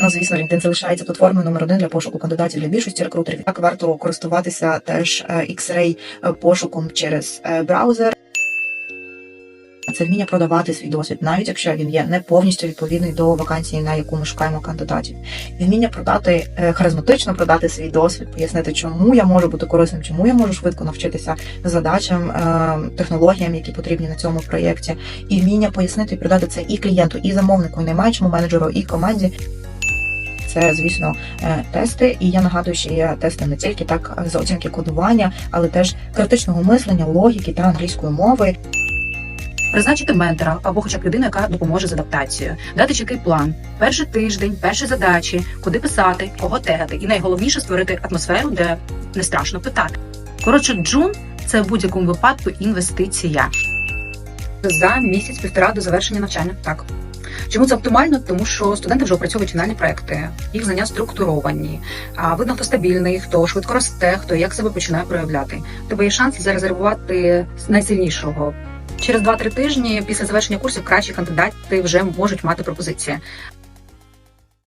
Ну, звісно, LinkedIn залишається платформою номер один для пошуку кандидатів для більшості рекрутерів. Так варто користуватися теж е, X-Ray е, пошуком через е, браузер. Це вміння продавати свій досвід, навіть якщо він є не повністю відповідний до вакансії, на яку ми шукаємо кандидатів. І вміння продати харизматично продати свій досвід, пояснити, чому я можу бути корисним, чому я можу швидко навчитися задачам, технологіям, які потрібні на цьому проєкті, і вміння пояснити і продати це і клієнту, і замовнику, і наймаючому менеджеру, і команді. Це, звісно, е, тести, і я нагадую, що є тести не тільки так з оцінки кодування, але теж критичного мислення, логіки та англійської мови. Призначити ментора або хоча б людину, яка допоможе з адаптацією, дати чіткий план, перший тиждень, перші задачі, куди писати, кого тегати, і найголовніше створити атмосферу, де не страшно питати. Коротше, джун це в будь-якому випадку інвестиція за місяць-півтора до завершення навчання. Так. Чому це оптимально? Тому що студенти вже опрацьовують фінальні проекти, їх знання структуровані. Видно, хто стабільний, хто швидко росте, хто як себе починає проявляти. Тебе є шанс зарезервувати найсильнішого. Через 2-3 тижні після завершення курсів кращі кандидати вже можуть мати пропозиції.